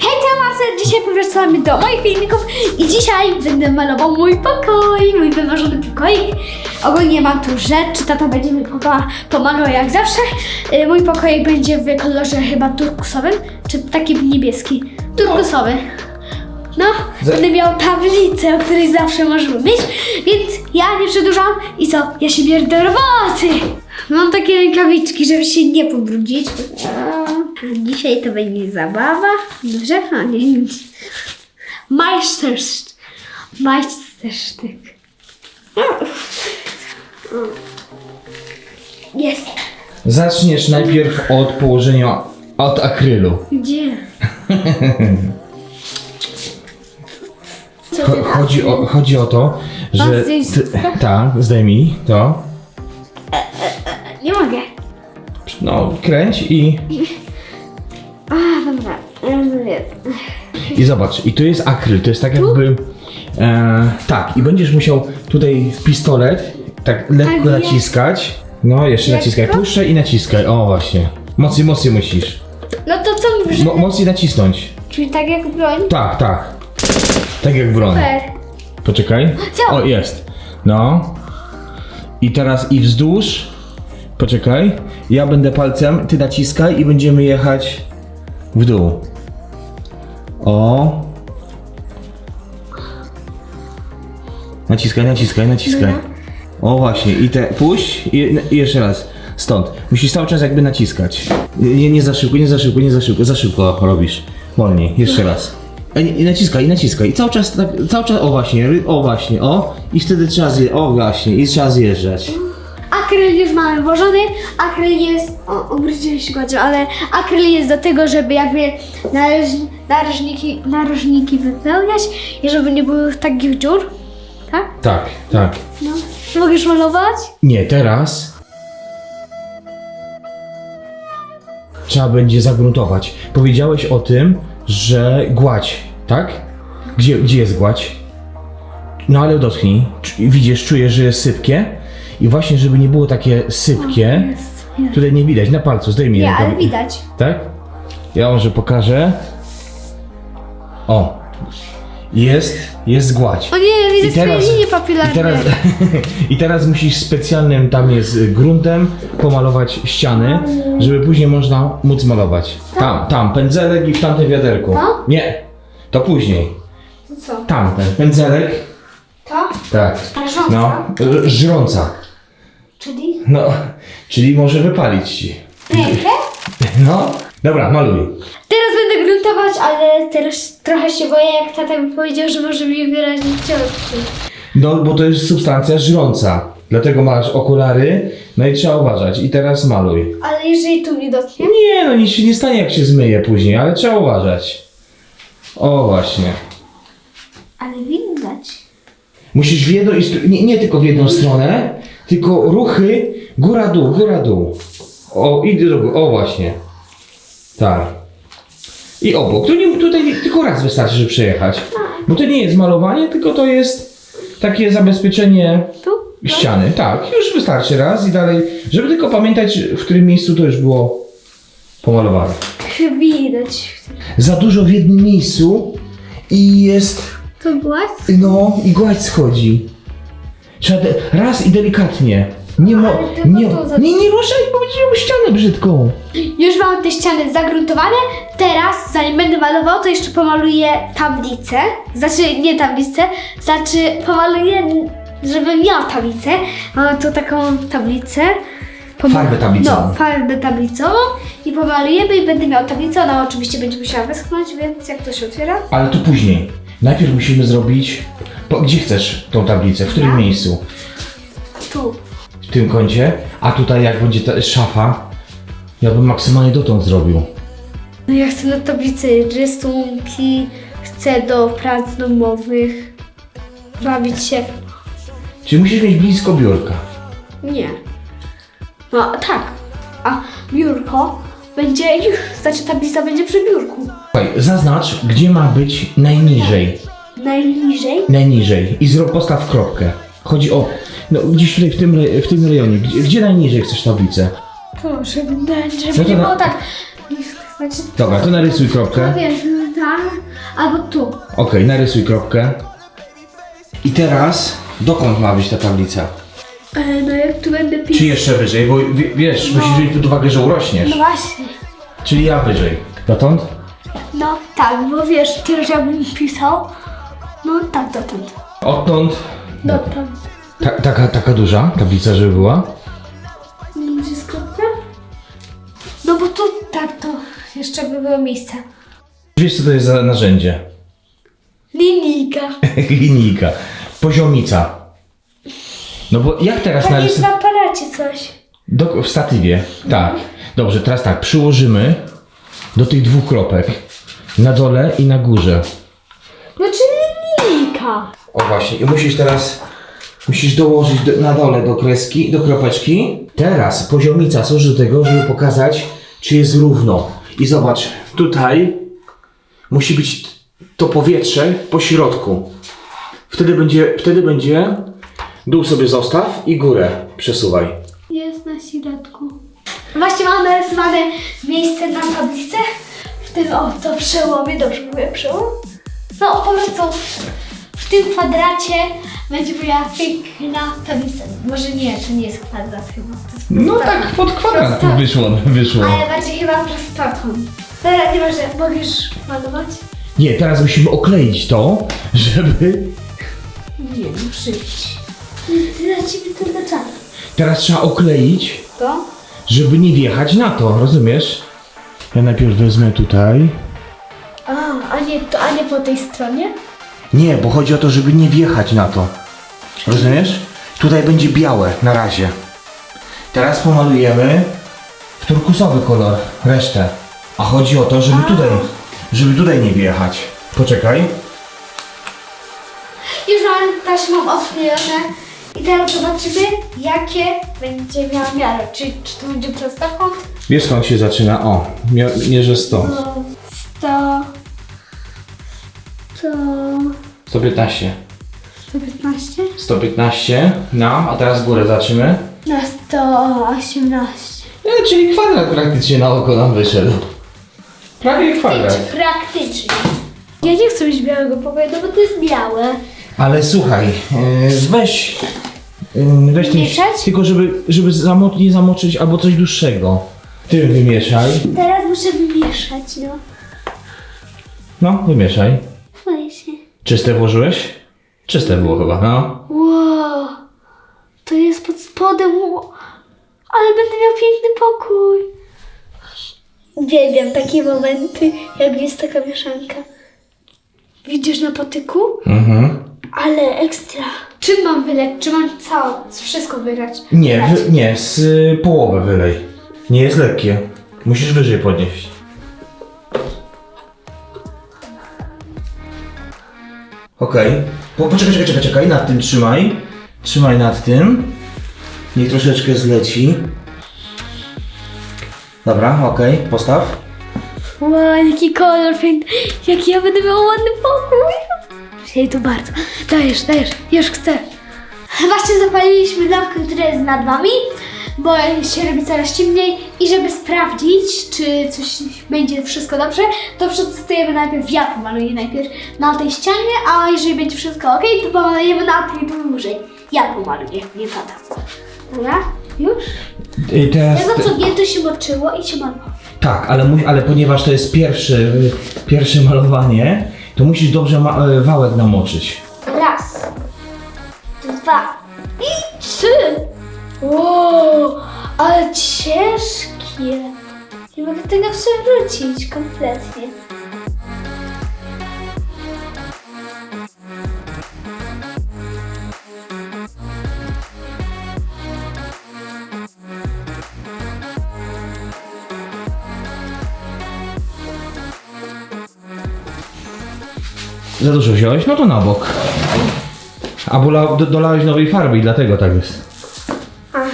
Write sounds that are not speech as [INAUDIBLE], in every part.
Hej, to Marcel, dzisiaj powracamy do moich filmików i dzisiaj będę malował mój pokój, mój wymarzony pokoik. Ogólnie mam tu rzeczy, tata będzie mi poka- pomagał jak zawsze. Y, Mój pokoik będzie w kolorze chyba turkusowym, czy takim niebieski. Turkusowy. No, Za- będę miał tablicę, o której zawsze możemy mieć, więc ja nie przedłużam i co, ja się biorę do roboty. Mam takie rękawiczki, żeby się nie pobrudzić. Dzisiaj to będzie zabawa. Dobrze? A nie, nie. Majstersztyk. Majstersztyk. Jest. Zaczniesz najpierw od położenia od akrylu. Gdzie? Co Cho- ty chodzi, o, chodzi o to, że. Ty-? Tak, zdejmij to. No, kręć i, A, dobra. Rozumiem. i zobacz. I tu jest akryl, to jest tak jakby. E, tak, i będziesz musiał tutaj w pistolet tak lekko Tak naciskać. No, jeszcze Lekko? naciskaj. Puszczaj i naciskaj. O, właśnie. Mocniej, mocniej musisz. No to co mówisz? Mo, mocniej nacisnąć. Czyli tak jak broń? Tak, tak. Tak jak broń. Super. Poczekaj. Co? O, jest. No. I teraz i wzdłuż. Poczekaj. Ja będę palcem, ty naciskaj i będziemy jechać w dół. O. Naciskaj, naciskaj, naciskaj. O właśnie, i te puść i, i jeszcze raz. Stąd. Musisz cały czas jakby naciskać. Nie, nie za szybko, nie za szybko, nie za szybko, za szybko robisz. Wolniej, jeszcze raz. Nie- I naciskaj, i naciskaj. I cały czas tak, cały czas, o właśnie, o właśnie, o. I wtedy trzeba zje, o właśnie, i trzeba zjeżdżać. Akryl już mamy włożony. Akryl jest. O, się godzią, ale akryl jest do tego, żeby jakby naroż, narożniki, narożniki wypełniać i żeby nie było takich dziur. Tak? Tak, tak. No. Mogę już malować? Nie, teraz trzeba będzie zagruntować. Powiedziałeś o tym, że gładź, tak? Gdzie, gdzie jest gładź? No ale dotknij. Widzisz, czujesz, że jest sypkie? I właśnie, żeby nie było takie sypkie, Jest. jest. tutaj nie widać, na palcu, zdejmij Nie, rękaw- ale widać. Tak? Ja może pokażę. O! Jest, jest gładź. O nie, widzę I swoje linie I papilarne. teraz, [LAUGHS] I teraz musisz specjalnym, tam jest y, gruntem, pomalować ściany, żeby później można móc malować. Tam, tam, pędzelek i w tamtym wiaderku. To? Nie, to później. To co? Tam, ten pędzelek. Tak. Rażąca? No, r- żrąca. Czyli? No, czyli może wypalić ci. Rękę? [LAUGHS] No, dobra, maluj. Teraz będę gruntować, ale teraz trochę się boję, jak tata mi powiedział, że może mi wyraźnie ciotki. No, bo to jest substancja żrąca. Dlatego masz okulary, no i trzeba uważać. I teraz maluj. Ale jeżeli tu mnie dotknie? Nie, no nic się nie stanie, jak się zmyje później, ale trzeba uważać. O, właśnie. Ale widać. Musisz w jedną nie, nie tylko w jedną stronę, tylko ruchy góra-dół, góra-dół. O, i drugą, o właśnie. Tak. I obok. Tu nie, tutaj tylko raz wystarczy, żeby przejechać. Bo to nie jest malowanie, tylko to jest takie zabezpieczenie Tu? ściany. Tak, już wystarczy raz i dalej, żeby tylko pamiętać, w którym miejscu to już było pomalowane. Widać. Za dużo w jednym miejscu i jest To? No, i gładź schodzi. Trzeba de- raz i delikatnie. Nie, mo- Ale tylko nie, to za- nie, nie ruszaj, bo będzie miał ścianę brzydką. Już mam te ściany zagruntowane. Teraz, zanim będę malował, to jeszcze pomaluję tablicę. Znaczy, nie tablicę, znaczy pomaluję, żeby miał tablicę. Mam tu taką tablicę. Poma- Farbę tablicową. No, farbę tablicową i pomalujemy i będę miał tablicę. Ona oczywiście będzie musiała wyschnąć, więc jak to się otwiera? Ale to później. Najpierw musimy zrobić. Po, gdzie chcesz tą tablicę? W którym Ja? miejscu? Tu. W tym kącie. A tutaj, jak będzie ta szafa, ja bym maksymalnie dotąd zrobił. No ja chcę na tablicy rysunki, chcę do prac domowych, bawić się. Czyli musisz mieć blisko biurka. Nie. No tak. A biurko będzie już, znaczy tablica będzie przy biurku. Słuchaj, zaznacz, gdzie ma być najniżej. Najniżej. Najniżej. I zrób postaw kropkę. Chodzi o. No, gdzieś tutaj w tym, re- w tym rejonie. Gdzie, gdzie najniżej chcesz tablicę? To, żeby, żeby No to nie na- było tak. Znaczy, Dobra, to narysuj kropkę. no wiesz, tam, albo tu. Okej, narysuj kropkę. I teraz, dokąd ma być ta tablica? E, no jak tu będę Czy pisać? jeszcze wyżej? Bo wie- wiesz, No. musisz wziąć pod uwagę, że urośniesz. No właśnie. Czyli ja wyżej. Dotąd? No tak, bo wiesz, ty, żebym pisał. No tak, dotąd. Odtąd? Dotąd. Ta, taka, taka duża tablica, żeby była? Nie wszystko No bo tu tak to jeszcze by było miejsce. Wiesz, co to jest za narzędzie? Linijka. [LAUGHS] Linijka. Poziomica. No bo jak teraz Tak jest narysować? w aparacie coś. Do, w statywie, tak. Dobrze, teraz tak, przyłożymy do tych dwóch kropek. Na dole i na górze. No czyli linijka. O właśnie, i musisz teraz, musisz dołożyć do, na dole do kreski, do kropeczki. Teraz poziomica służy do tego, żeby pokazać, czy jest równo. I zobacz, tutaj musi być to powietrze po środku. Wtedy będzie, wtedy będzie, dół sobie zostaw i górę przesuwaj. Jest na środku. Właśnie mamy narysowane miejsce na tablicy. W tym oto przełomie, dobrze mówię przełom? No po prostu w tym kwadracie będzie moja piękna tablica. Może nie, to nie jest kwadrat chyba. To jest No prostokąt. tak, pod kwadrat Prosto- wyszło, wyszło. Ale bardziej chyba prostokąt. Dobra, nie może, możesz malować? Nie, teraz musimy okleić to, żeby... Nie, muszę iść. To dla czatu. Teraz trzeba okleić, To? żeby nie wjechać na to, rozumiesz? Ja najpierw wezmę tutaj. A, a nie, to, a nie po tej stronie? Nie, bo chodzi o to, żeby nie wjechać na to. Rozumiesz? Tutaj będzie białe na razie. Teraz pomalujemy w turkusowy kolor resztę. A chodzi o to, żeby tutaj, żeby tutaj nie wjechać. Poczekaj. Już mam taśmą odklejone i teraz zobaczymy, jakie będzie miała miarę. Czy, czy to będzie prostokąt? Wiesz skąd się zaczyna? O, mia- mierzę 100. No, 100, 100, 115. 115, 115 nam, a teraz górę zaczniemy. na 118. E, czyli kwadrat praktycznie na oko nam wyszedł. Prawie kwadrat. Praktycznie. Ja nie chcę mieć białego pokoju, no bo to jest białe. Ale słuchaj, e, weź, e, weź ten, Mieszać? tylko żeby, żeby zamo- nie zamoczyć albo coś dłuższego. Ty wymieszaj. Teraz muszę wymieszać, no. No, wymieszaj. Boję się. Czyste włożyłeś? Czyste było chyba, no. Wow, to jest pod spodem, Ło- ale będę miał piękny pokój. Uwielbiam takie momenty, jak jest taka mieszanka. Widzisz na patyku? Mhm. Ale ekstra. Czym mam wyleć? Czy mam całe, wszystko wylać? Nie, wy, nie, z y, połowę wylej. Nie jest lekkie. Musisz wyżej podnieść. Okej. Po, poczekaj, czekaj, czekaj, czekaj, nad tym trzymaj. Trzymaj nad tym. Niech troszeczkę zleci. Dobra, okej, postaw. Wow, jaki kolor piękny. Jaki ja będę miał ładny pokój. Chcieli to bardzo. Dajesz, dajesz, już chcę. Właśnie zapaliliśmy lampkę, która jest nad wami, bo się robi coraz ciemniej i żeby sprawdzić, czy coś będzie wszystko dobrze, to przetestujemy najpierw, ja pomaluję najpierw na tej ścianie, a jeżeli będzie wszystko ok, to pomalujemy na tej dłużej. Ja pomaluję, nie tata. Dobra? Już? Y, teraz, Tego co nie, to się moczyło i się malowało. tak, ale, mu, ale ponieważ to jest pierwszy, y, pierwsze malowanie, to musisz dobrze y, wałek namoczyć. Raz, dwa i trzy. Wow, ale ciężkie. Nie mogę tego przewrócić kompletnie. Za dużo wziąłeś? No to na bok. Albo la, do, dolałeś nowej farby i dlatego tak jest. Aha.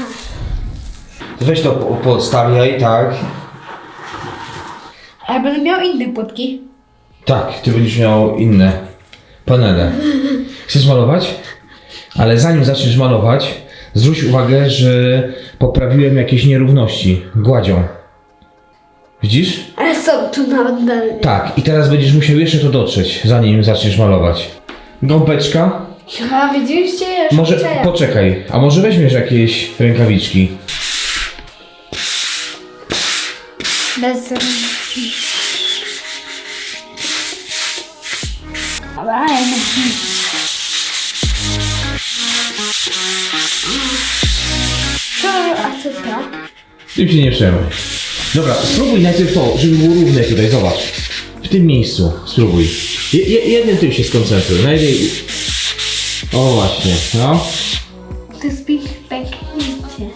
Weź to po- podstawiaj, tak. A ja będę miał inne płotki. Tak, ty będziesz miał inne panele. Chcesz malować? Ale zanim zaczniesz malować, zwróć uwagę, że poprawiłem jakieś nierówności gładzią. Widzisz? Ale są tu nadal. Tak, i teraz będziesz musiał jeszcze to dotrzeć, zanim zaczniesz malować. Gąbeczka? A widzieliście? Jeszcze Może, czuję. poczekaj, a może weźmiesz jakieś rękawiczki? Bez... Dobra, ja? A co to? Tym się nie przejmuj. Dobra, spróbuj najpierw to, żeby było równe tutaj, zobacz. W tym miejscu, spróbuj. Je, je, jednym tym się skoncentruj, na jednej... O właśnie, no. To jest pęknięcie.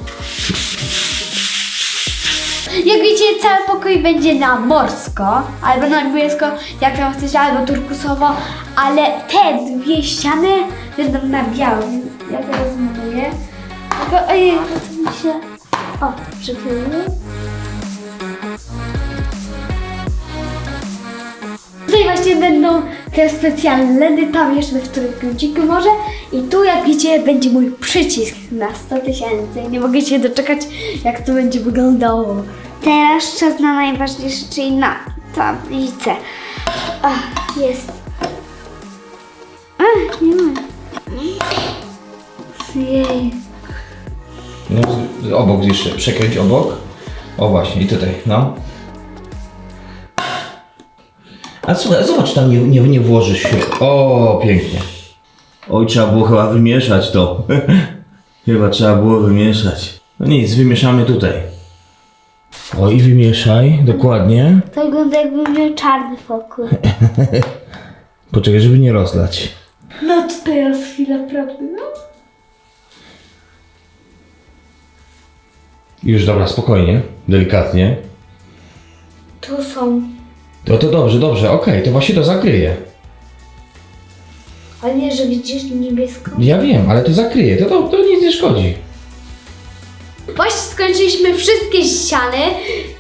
Jak widzicie, cały pokój będzie na morsko, albo na niebiesko, jak tam chcecie, albo turkusowo, ale te dwie ściany będą na białym. Ja teraz zmaluję. Tylko, ojej, to mi się... O, przykleiło. Będą te specjalne ledy, tam jeszcze w trójkąciku może. I tu jak widzicie będzie mój przycisk na 100 tysięcy. Nie mogę się doczekać jak to będzie wyglądało. Teraz czas na najważniejsze, czyli na tablicę. Ach, jest. Ach, nie ma. Jej. no obok jeszcze, przekręć obok. O właśnie, i tutaj, no. A słuchaj, zobacz, tam nie, nie, nie włożysz się. O, pięknie. Oj, trzeba było chyba wymieszać to. [LAUGHS] chyba trzeba było wymieszać. No nic, wymieszamy tutaj. O, i wymieszaj, dokładnie. To wygląda jakbym miał czarny pokój. [LAUGHS] Poczekaj, żeby nie rozlać. No to teraz chwila prawdy, no. Już dobra, spokojnie, delikatnie. Tu są. No to dobrze, dobrze, okej, to właśnie to zakryje. Ale nie, że widzisz niebieską. Ja wiem, ale to zakryje, to, to, to nic nie szkodzi. Właśnie skończyliśmy wszystkie ściany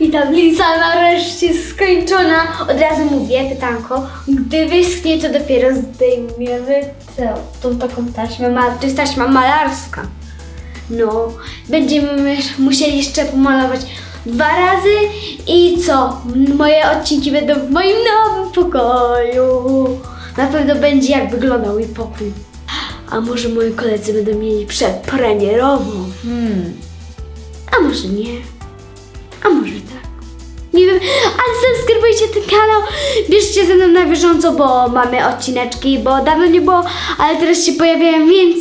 i tablica nareszcie skończona. Od razu mówię, pytanko, gdy wyschnie to dopiero zdejmiemy tę, tą taką taśmę, ma, to jest taśma malarska. No, będziemy musieli jeszcze pomalować dwa razy i co? Moje odcinki będą w moim nowym pokoju. Na pewno będzie jak wyglądał mój pokój. A może moi koledzy będą mieli przedpremierową? Hmm. A może nie. A może tak. Nie wiem, ale subskrybujcie ten kanał, bierzcie ze mną na bieżąco, bo mamy odcineczki, bo dawno nie było, ale teraz się pojawiają, więc